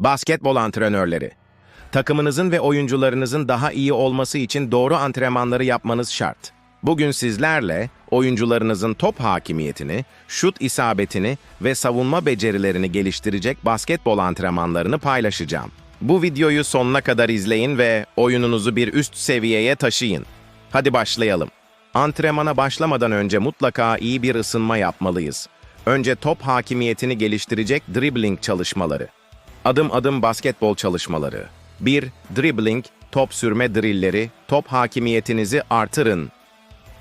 Basketbol antrenörleri. Takımınızın ve oyuncularınızın daha iyi olması için doğru antrenmanları yapmanız şart. Bugün sizlerle oyuncularınızın top hakimiyetini, şut isabetini ve savunma becerilerini geliştirecek basketbol antrenmanlarını paylaşacağım. Bu videoyu sonuna kadar izleyin ve oyununuzu bir üst seviyeye taşıyın. Hadi başlayalım. Antrenmana başlamadan önce mutlaka iyi bir ısınma yapmalıyız. Önce top hakimiyetini geliştirecek dribbling çalışmaları. Adım adım basketbol çalışmaları. 1. Dribbling, top sürme drilleri, top hakimiyetinizi artırın.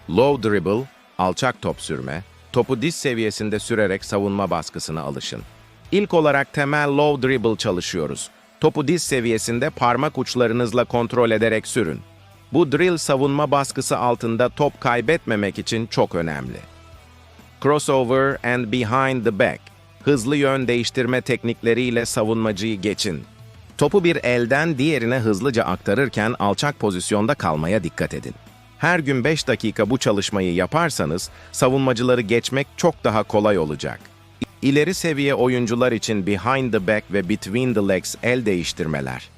Low dribble, alçak top sürme, topu diz seviyesinde sürerek savunma baskısına alışın. İlk olarak temel low dribble çalışıyoruz. Topu diz seviyesinde parmak uçlarınızla kontrol ederek sürün. Bu drill savunma baskısı altında top kaybetmemek için çok önemli. Crossover and behind the back. Hızlı yön değiştirme teknikleriyle savunmacıyı geçin. Topu bir elden diğerine hızlıca aktarırken alçak pozisyonda kalmaya dikkat edin. Her gün 5 dakika bu çalışmayı yaparsanız savunmacıları geçmek çok daha kolay olacak. İleri seviye oyuncular için behind the back ve between the legs el değiştirmeler.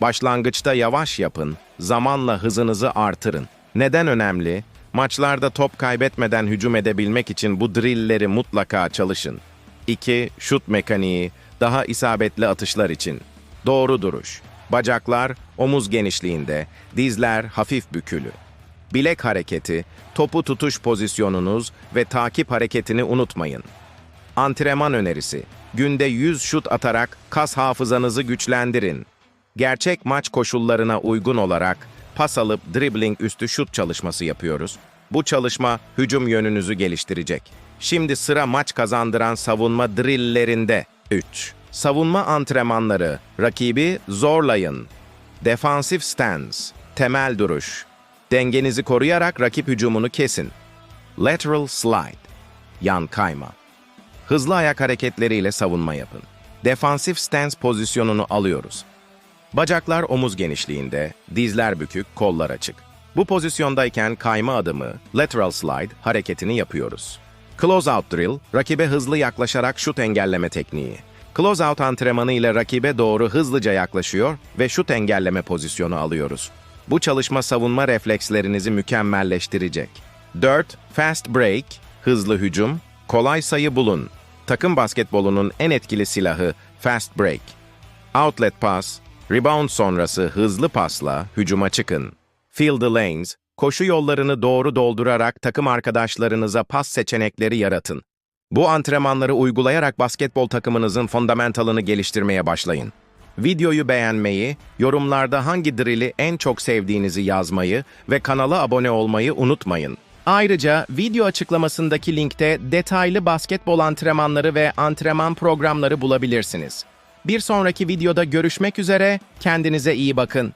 Başlangıçta yavaş yapın, zamanla hızınızı artırın. Neden önemli? Maçlarda top kaybetmeden hücum edebilmek için bu drillleri mutlaka çalışın. 2. Şut mekaniği, daha isabetli atışlar için. Doğru duruş. Bacaklar omuz genişliğinde, dizler hafif bükülü. Bilek hareketi, topu tutuş pozisyonunuz ve takip hareketini unutmayın. Antrenman önerisi. Günde 100 şut atarak kas hafızanızı güçlendirin. Gerçek maç koşullarına uygun olarak pas alıp dribbling üstü şut çalışması yapıyoruz. Bu çalışma hücum yönünüzü geliştirecek. Şimdi sıra maç kazandıran savunma drilllerinde. 3. Savunma antrenmanları. Rakibi zorlayın. Defansif stance. Temel duruş. Dengenizi koruyarak rakip hücumunu kesin. Lateral slide. Yan kayma. Hızlı ayak hareketleriyle savunma yapın. Defansif stance pozisyonunu alıyoruz. Bacaklar omuz genişliğinde, dizler bükük, kollar açık. Bu pozisyondayken kayma adımı, lateral slide hareketini yapıyoruz. Close-out drill, rakibe hızlı yaklaşarak şut engelleme tekniği. Close-out antrenmanı ile rakibe doğru hızlıca yaklaşıyor ve şut engelleme pozisyonu alıyoruz. Bu çalışma savunma reflekslerinizi mükemmelleştirecek. 4. Fast break, hızlı hücum, kolay sayı bulun. Takım basketbolunun en etkili silahı fast break. Outlet pass, rebound sonrası hızlı pasla hücuma çıkın. Fill the lanes, koşu yollarını doğru doldurarak takım arkadaşlarınıza pas seçenekleri yaratın. Bu antrenmanları uygulayarak basketbol takımınızın fundamentalını geliştirmeye başlayın. Videoyu beğenmeyi, yorumlarda hangi drill'i en çok sevdiğinizi yazmayı ve kanala abone olmayı unutmayın. Ayrıca video açıklamasındaki linkte detaylı basketbol antrenmanları ve antrenman programları bulabilirsiniz. Bir sonraki videoda görüşmek üzere, kendinize iyi bakın.